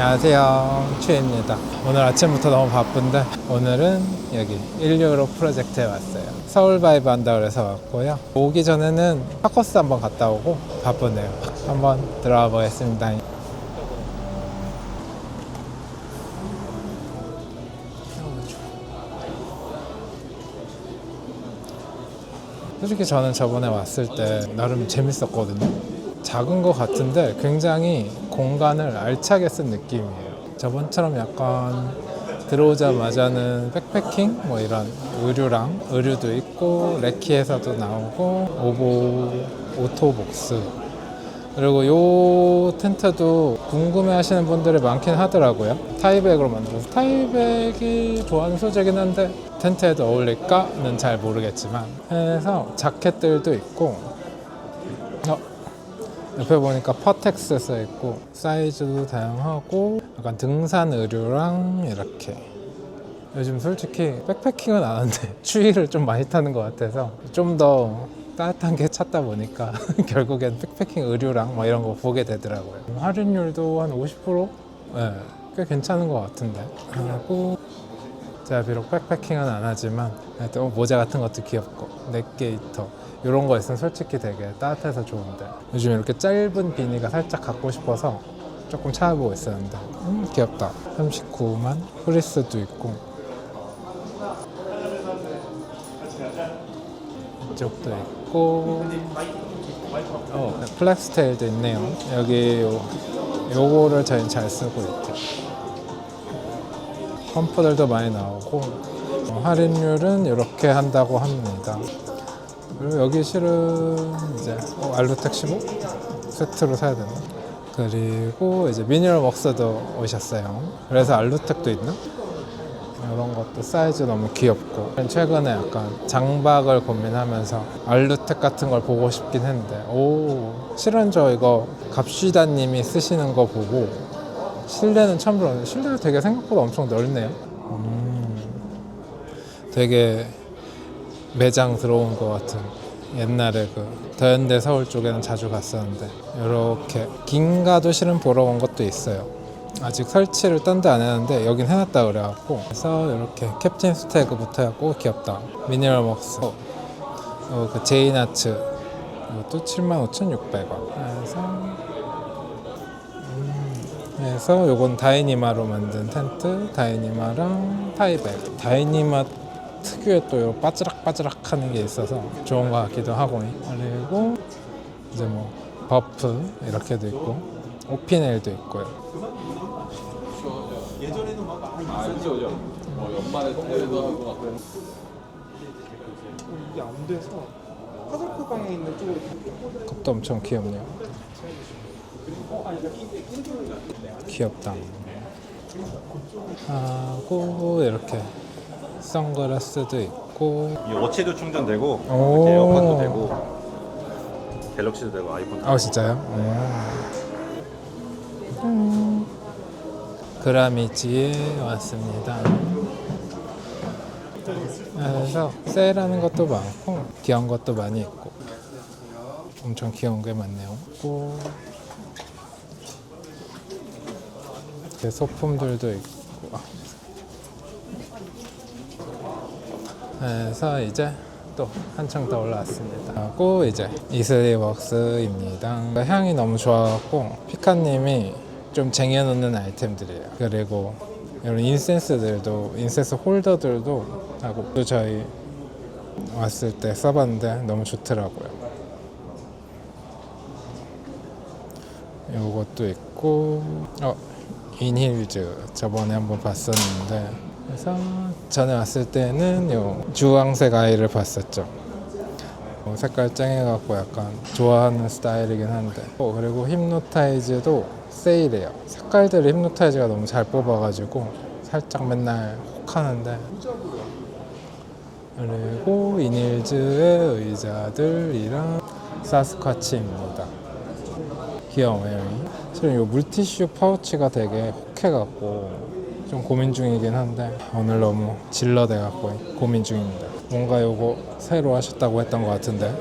안녕하세요. 최입니다. 오늘 아침부터 너무 바쁜데 오늘은 여기 16로 프로젝트에 왔어요. 서울 바이브 한다 그래서 왔고요. 오기 전에는 파커스 한번 갔다 오고 바쁘네요. 한번 들어가 보겠습니다. 솔직히 저는 저번에 왔을 때 나름 재밌었거든요. 작은 것 같은데 굉장히 공간을 알차게 쓴 느낌이에요. 저번처럼 약간 들어오자마자는 백패킹 뭐 이런 의류랑 의류도 있고 레키에서도 나오고 오보 오토복스 그리고 요 텐트도 궁금해 하시는 분들이 많긴 하더라고요. 타이백으로 만들어서 타이백이 좋아하는 소재긴 한데 텐트에도 어울릴까는 잘 모르겠지만 해서 자켓들도 있고 어, 옆에 보니까 퍼텍스 써 있고 사이즈도 다양하고 약간 등산 의류랑 이렇게. 요즘 솔직히 백패킹은 안 하는데 추위를 좀 많이 타는 것 같아서 좀 더 따뜻한 게 찾다 보니까 결국엔 백패킹 의류랑 뭐 이런 거 보게 되더라고요. 할인율도 한 50%? 네, 꽤 괜찮은 것 같은데. 그리고 제가 비록 백패킹은 안 하지만 또 모자 같은 것도 귀엽고 넥게이터 이런 거 있으면 솔직히 되게 따뜻해서 좋은데. 요즘 이렇게 짧은 비니가 살짝 갖고 싶어서 조금 찾아보고 있었는데. 음 귀엽다. 39만 프리스도 있고. 이쪽도 있고. 어 플렉스테일도 있네요. 여기 요, 요거를 저희는 잘 쓰고 있죠. 펌프들도 많이 나오고. 어, 할인율은 이렇게 한다고 합니다. 그리고 여기 실은 이제 어, 알루텍 15 세트로 사야 되나? 그리고 이제 미니럴 웍스도 오셨어요. 그래서 알루텍도 있나? 이런 것도 사이즈 너무 귀엽고 최근에 약간 장박을 고민하면서 알루텍 같은 걸 보고 싶긴 했는데 오 실은 저 이거 갑시다님이 쓰시는 거 보고 실내는 처음 들었는데 실내가 되게 생각보다 엄청 넓네요. 음, 되게 매장 들어온 것 같은 옛날에 그 더현대 서울 쪽에는 자주 갔었는데 이렇게 긴 가도 실은 보러 온 것도 있어요. 아직 설치를 딴 데 안 했는데 여긴 해놨다 그래갖고 그래서 이렇게 캡틴 스태그부터 해갖고 귀엽다. 미니럴 먹스 어, 그 제이나츠 이것도 75,600원 그래서 그래서 요건 다이니마로 만든 텐트, 다이니마랑 타이백. 다이니마 특유의 또요 바지락바지락 하는 게 있어서 좋은 것 같기도 하고. 그리고 이제 뭐 버프 이렇게도 있고 오피넬도 있고요. 아, 그죠, 그죠. 뭐 연말에 통보도 하고 막 그런. 이게 안 돼서 화살표 방향에 있는 쪽으로 컵도 엄청 귀엽네요. 귀엽다. 하고 이렇게 선글라스도 있고 이 워치도 충전되고 오. 이렇게 에어팟도 되고 갤럭시도 되고 아이폰도 아 진짜요? 음. 그라미지에 왔습니다. 그래서 세일하는 것도 많고 귀여운 것도 많이 있고 엄청 귀여운 게 많네요. 또 이렇게 소품들도 있고 그래서 이제 또 한층 더 올라왔습니다. 하고 이제 이슬리 웍스입니다. 향이 너무 좋아갖고 피카님이 좀 쟁여놓는 아이템들이에요. 그리고 이런 인센스들도 인센스 홀더들도 하고 또 저희 왔을 때 써봤는데 너무 좋더라고요. 요것도 있고 어 인힐즈 저번에 한번 봤었는데 그래서 전에 왔을 때는 요 주황색 아이를 봤었죠. 어, 색깔 쨍해갖고 약간 좋아하는 스타일이긴 한데 어, 그리고 힙노타이즈도 세일해요. 색깔들이 힙노타이즈가 너무 잘 뽑아가지고 살짝 맨날 혹하는데 그리고 이닐즈의 의자들이랑 사스쿼치입니다. 귀여워요. 실은 이 물티슈 파우치가 되게 혹해갖고 좀 고민 중이긴 한데 오늘 너무 질러대 갖고 고민 중입니다. 뭔가 요거 새로 하셨다고 했던 것 같은데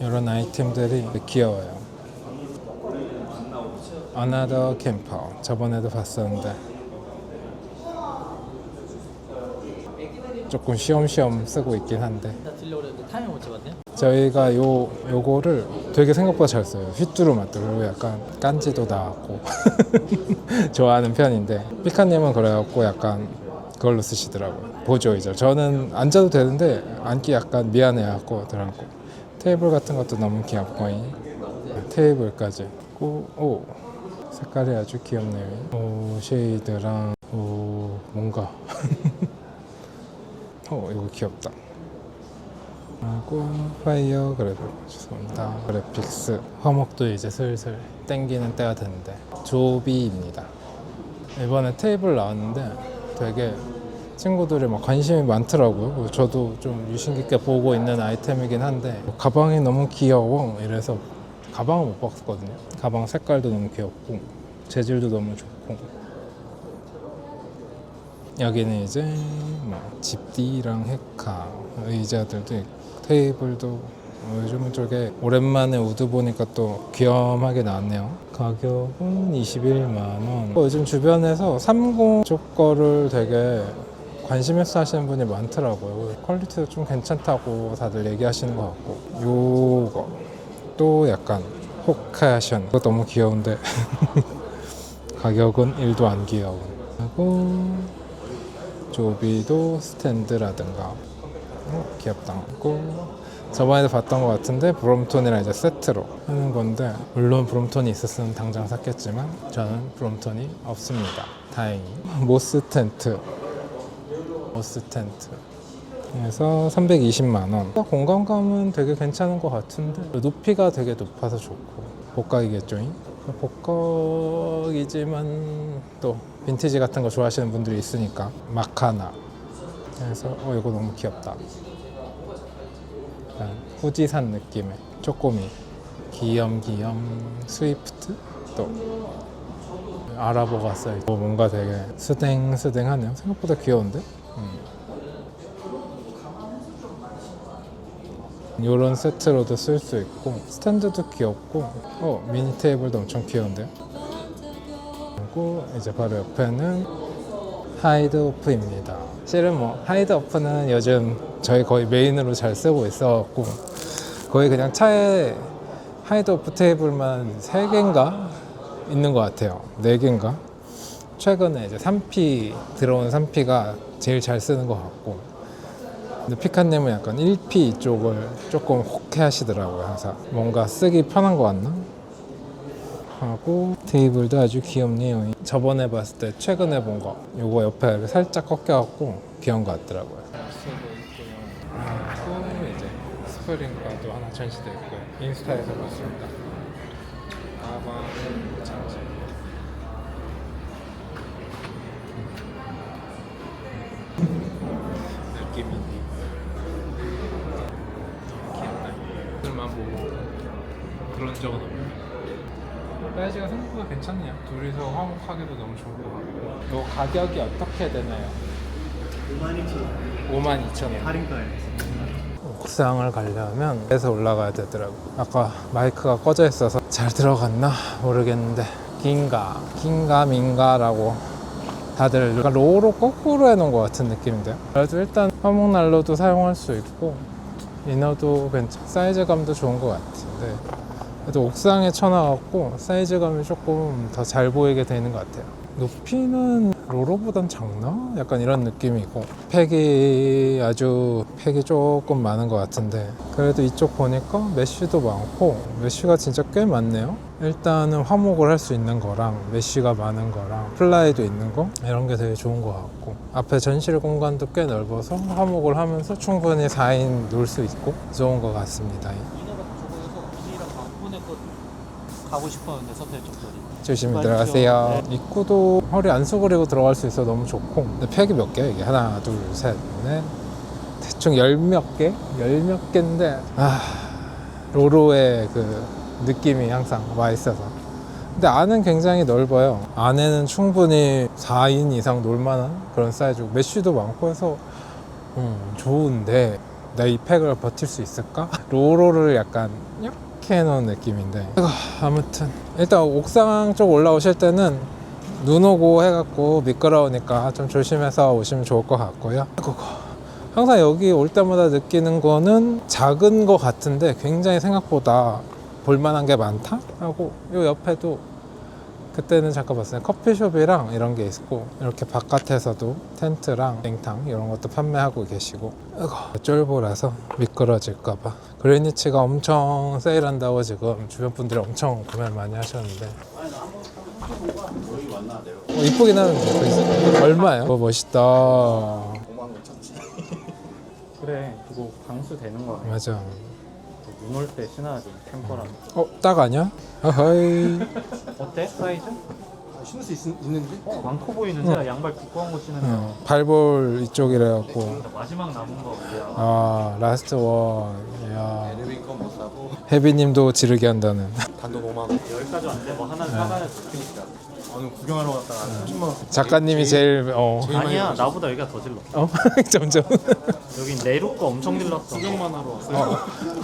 이런 아이템들이 귀여워요. Another Camper 저번에도 봤었는데 조금 쉬엄쉬엄 쓰고 있긴 한데. 저희가 요 요거를 되게 생각보다 잘 써요. 휘뚜루 마뚜 그리고 약간 깐지도 나왔고 좋아하는 편인데 피카님은 그래갖고 약간 그걸로 쓰시더라고요. 보조이죠. 저는 앉아도 되는데 앉기 약간 미안해갖고 들어갖고 테이블 같은 것도 너무 귀엽고 테이블까지 오, 오 색깔이 아주 귀엽네요. 오 쉐이드랑 오 뭔가 어 이거 귀엽다. 하고 파이어 그래도 죄송합니다. 그래픽스. 화목도 이제 슬슬 땡기는 때가 됐는데 조비입니다. 이번에 테이블 나왔는데 되게 친구들이 막 관심이 많더라고요. 저도 좀 유심 깊게 보고 있는 아이템이긴 한데 가방이 너무 귀여워. 이래서 가방을 못 봤거든요. 가방 색깔도 너무 귀엽고 재질도 너무 좋고 여기는 이제 뭐 집디랑 헤카 의자들도 있고 테이블도 어, 요즘은 저게 오랜만에 우드 보니까 또 귀염하게 나왔네요. 가격은 21만 원. 어, 요즘 주변에서 30 쪽 거를 되게 관심 있어 하시는 분이 많더라고요. 퀄리티도 좀 괜찮다고 다들 얘기하시는 것 같고 요거 또 약간 호카션 이거 너무 귀여운데 가격은 1도 안 귀여운 하고 조비도 스탠드라든가. 어, 귀엽다 고. 저번에도 봤던 것 같은데 브롬톤이랑 이제 세트로 하는 건데 물론 브롬톤이 있었으면 당장 샀겠지만 저는 브롬톤이 없습니다. 다행히. 모스 텐트. 모스 텐트. 그래서 320만 원. 공간감은 되게 괜찮은 것 같은데 높이가 되게 높아서 좋고. 복각이겠죠 복각이지만 또 빈티지 같은 거 좋아하시는 분들이 있으니까 마카나. 그래서 어 이거 너무 귀엽다. 후지산 느낌의 쪼꼬미. 귀염귀염 스위프트? 또 알아보고 어, 뭔가 되게 스댕스댕하네요. 생각보다 귀여운데 이런 세트로도 쓸 수 있고 스탠드도 귀엽고 어 미니 테이블도 엄청 귀여운데요? 그리고 이제 바로 옆에는 하이드 오프입니다. 실은 뭐 하이드 오프는 요즘 저희 거의 메인으로 잘 쓰고 있어갖고 거의 그냥 차에 하이드 오프 테이블만 3개인가? 있는 것 같아요. 4개인가? 최근에 이제 3P 들어온 3P가 제일 잘 쓰는 것 같고 근데 피카님은 약간 1P 쪽을 조금 혹해 하시더라고요. 항상 뭔가 쓰기 편한 것 같나? 하고 테이블도 아주 귀엽네요. 저번에 봤을 때 최근에 본 거. 요거 옆에 살짝 꺾여갖고 귀여운 것 같더라고요. 또 이제 스프링바도 하나 전시되어 있고요. 인스타에서 봤습니다. 가방은 보고 그런 적은 없네요 사이즈가 생각보다 괜찮네요. 둘이서 화목하기도 너무 좋은 것 같고. 요 가격이 어떻게 되나요? 5만 2천 원. 할인가에 옥상을 가려면 그래서 올라가야 되더라고. 아까 마이크가 꺼져 있어서 잘 들어갔나 모르겠는데 긴가 긴가 민가라고 다들 약간 로우로 거꾸로 해놓은 것 같은 느낌인데요. 그래도 일단 화목난로도 사용할 수 있고 이너도 괜찮 사이즈감도 좋은 것 같은데 그래도 옥상에 쳐놔갖고 사이즈감이 조금 더 잘 보이게 되는 것 같아요. 높이는 로로보단 작나? 약간 이런 느낌이고. 팩이 아주 팩이 조금 많은 것 같은데. 그래도 이쪽 보니까 메쉬도 많고 메쉬가 진짜 꽤 많네요. 일단은 화목을 할 수 있는 거랑 메쉬가 많은 거랑 플라이도 있는 거? 이런 게 되게 좋은 것 같고. 앞에 전실 공간도 꽤 넓어서 화목을 하면서 충분히 4인 놀 수 있고 좋은 것 같습니다. 이너가 저거에서 분이랑 방문에 거 가고 싶었는데 서태일 쪽들이. 조심히 맞죠. 들어가세요. 입구도 허리 안 수그리고 들어갈 수 있어 너무 좋고. 근데 팩이 몇 개야 이게? 하나, 둘, 셋, 넷. 대충 열 몇 개? 열 몇 개인데 아 로로의 그 느낌이 항상 와 있어서. 근데 안은 굉장히 넓어요. 안에는 충분히 4인 이상 놀만한 그런 사이즈고 메쉬도 많고 해서 음, 좋은데 나이 팩을 버틸 수 있을까? 로로를 약간 이렇게 해놓은 느낌인데. 아이고, 아무튼. 일단 옥상 쪽 올라오실 때는 눈 오고 해갖고 미끄러우니까 좀 조심해서 오시면 좋을 것 같고요. 항상 여기 올 때마다 느끼는 거는 작은 거 같은데 굉장히 생각보다 볼만한 게 많다? 하고 요 옆에도 그때는 잠깐 봤어요. 커피숍이랑 이런 게 있고 이렇게 바깥에서도 텐트랑 냉탕 이런 것도 판매하고 계시고 아이고, 쫄보라서 미끄러질까봐. 그레니치가 엄청 세일한다고 지금 주변 분들이 엄청 구매를 많이 하셨는데. 어, 이쁘긴 하는데 얼마예요? 어, 멋있다. 그래 그거 방수 되는 거 아니야? 맞아 눈올 때 신어야지 템퍼랑. 어? 딱 아니야? 어허이. 어때? 사이즈? 아, 신을 수 있, 있는데? 어 많고 보이는데? 양발 두꺼운 거 신으면. 어, 발볼 이쪽이래갖고. 마지막 남은 거 우리야 아 라스트 원. 에르빈 컴보 사고. 혜비님도 지르게 한다는. 단돈 5만 원. 여기까지 왔는데 뭐 하나 사가야 돼 오늘 구경하러 갔다가 30만 원. 작가님이 제일 어, 아니야 나보다 여기가 더 질러. 어? 점점. 여긴 내륙 거 엄청 질렀어. 구경만 하러 왔어요.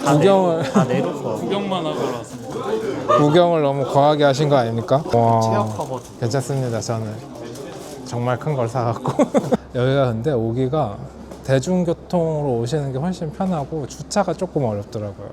다 구경을- 내륙, 다 내륙 거 구경만 하러 왔습니다. 구경을 너무 거하게 하신 거 아닙니까? 와, 체어 커버 주 괜찮습니다 저는. 정말 큰 걸 사갖고. 여기가 근데 오기가 대중교통으로 오시는 게 훨씬 편하고 주차가 조금 어렵더라고요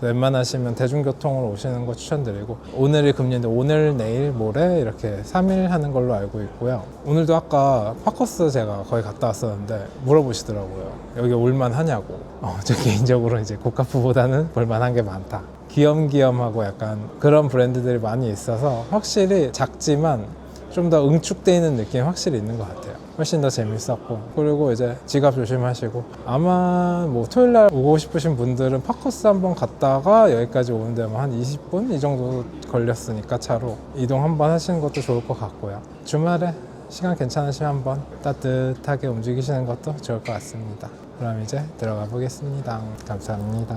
웬만하시면 대중교통으로 오시는 거 추천드리고 오늘이 금리인데 오늘 내일 모레 이렇게 3일 하는 걸로 알고 있고요. 오늘도 아까 파커스 제가 거의 갔다 왔었는데 물어보시더라고요. 여기 올만 하냐고. 어, 저 개인적으로 이제 고가프보다는 볼만한 게 많다. 귀염귀염하고 약간 그런 브랜드들이 많이 있어서 확실히 작지만 좀 더 응축돼 있는 느낌이 확실히 있는 것 같아요. 훨씬 더 재밌었고 그리고 이제 지갑 조심하시고 아마 뭐 토요일 날 오고 싶으신 분들은 파커스 한번 갔다가 여기까지 오는데 뭐한 20분 이 정도 걸렸으니까 차로 이동 한번 하시는 것도 좋을 것 같고요. 주말에 시간 괜찮으시면 한번 따뜻하게 움직이시는 것도 좋을 것 같습니다. 그럼 이제 들어가 보겠습니다. 감사합니다.